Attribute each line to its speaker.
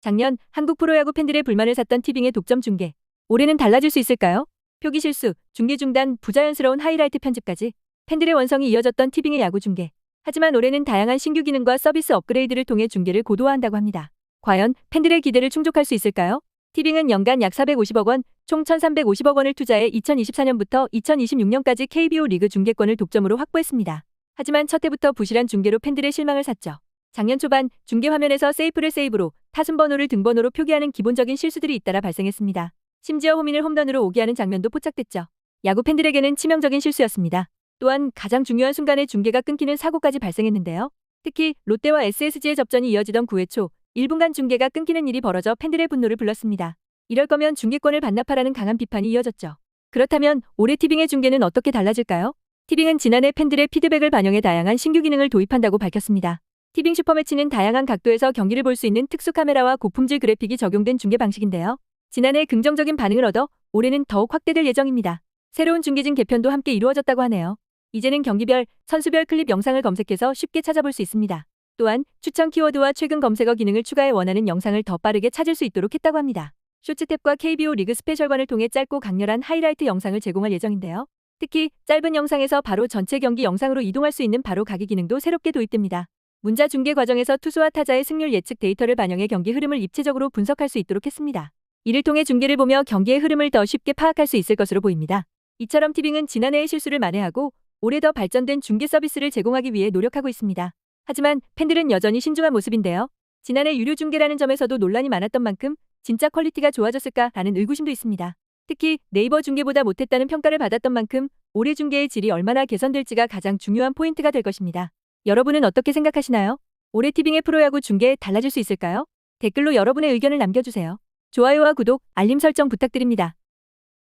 Speaker 1: 작년 한국 프로야구 팬들의 불만을 샀던 티빙의 독점 중계. 올해는 달라질 수 있을까요? 표기 실수, 중계 중단, 부자연스러운 하이라이트 편집까지 팬들의 원성이 이어졌던 티빙의 야구 중계. 하지만 올해는 다양한 신규 기능과 서비스 업그레이드를 통해 중계를 고도화한다고 합니다. 과연 팬들의 기대를 충족할 수 있을까요? 티빙은 연간 약 450억 원, 총 1,350억 원을 투자해 2024년부터 2026년까지 KBO 리그 중계권을 독점으로 확보했습니다. 하지만 첫 해부터 부실한 중계로 팬들의 실망을 샀죠. 작년 초반 중계 화면에서 세이프를 세이브로 타순 번호를 등번호로 표기하는 기본적인 실수들이 잇따라 발생했습니다. 심지어 호민을 홈런으로 오기하는 장면도 포착됐죠. 야구 팬들에게는 치명적인 실수였습니다. 또한 가장 중요한 순간에 중계가 끊기는 사고까지 발생했는데요. 특히 롯데와 SSG의 접전이 이어지던 9회 초 1분간 중계가 끊기는 일이 벌어져 팬들의 분노를 불렀습니다. 이럴 거면 중계권을 반납하라는 강한 비판이 이어졌죠. 그렇다면 올해 티빙의 중계는 어떻게 달라질까요? 티빙은 지난해 팬들의 피드백을 반영해 다양한 신규 기능을 도입한다고 밝혔습니다. 티빙 슈퍼매치는 다양한 각도에서 경기를 볼 수 있는 특수 카메라와 고품질 그래픽이 적용된 중계 방식인데요. 지난해 긍정적인 반응을 얻어 올해는 더욱 확대될 예정입니다. 새로운 중계진 개편도 함께 이루어졌다고 하네요. 이제는 경기별, 선수별 클립 영상을 검색해서 쉽게 찾아볼 수 있습니다. 또한 추천 키워드와 최근 검색어 기능을 추가해 원하는 영상을 더 빠르게 찾을 수 있도록 했다고 합니다. 쇼츠 탭과 KBO 리그 스페셜관을 통해 짧고 강렬한 하이라이트 영상을 제공할 예정인데요. 특히 짧은 영상에서 바로 전체 경기 영상으로 이동할 수 있는 바로 가기 기능도 새롭게 도입됩니다. 문자 중계 과정에서 투수와 타자의 승률 예측 데이터를 반영해 경기 흐름을 입체적으로 분석할 수 있도록 했습니다. 이를 통해 중계를 보며 경기의 흐름을 더 쉽게 파악할 수 있을 것으로 보입니다. 이처럼 티빙은 지난해의 실수를 만회하고 올해 더 발전된 중계 서비스를 제공하기 위해 노력하고 있습니다. 하지만 팬들은 여전히 신중한 모습인데요. 지난해 유료 중계라는 점에서도 논란이 많았던 만큼 진짜 퀄리티가 좋아졌을까라는 의구심도 있습니다. 특히 네이버 중계보다 못했다는 평가를 받았던 만큼 올해 중계의 질이 얼마나 개선될지가 가장 중요한 포인트가 될 것입니다. 여러분은 어떻게 생각하시나요? 올해 티빙의 프로야구 중계 달라질 수 있을까요? 댓글로 여러분의 의견을 남겨주세요. 좋아요와 구독, 알림 설정 부탁드립니다.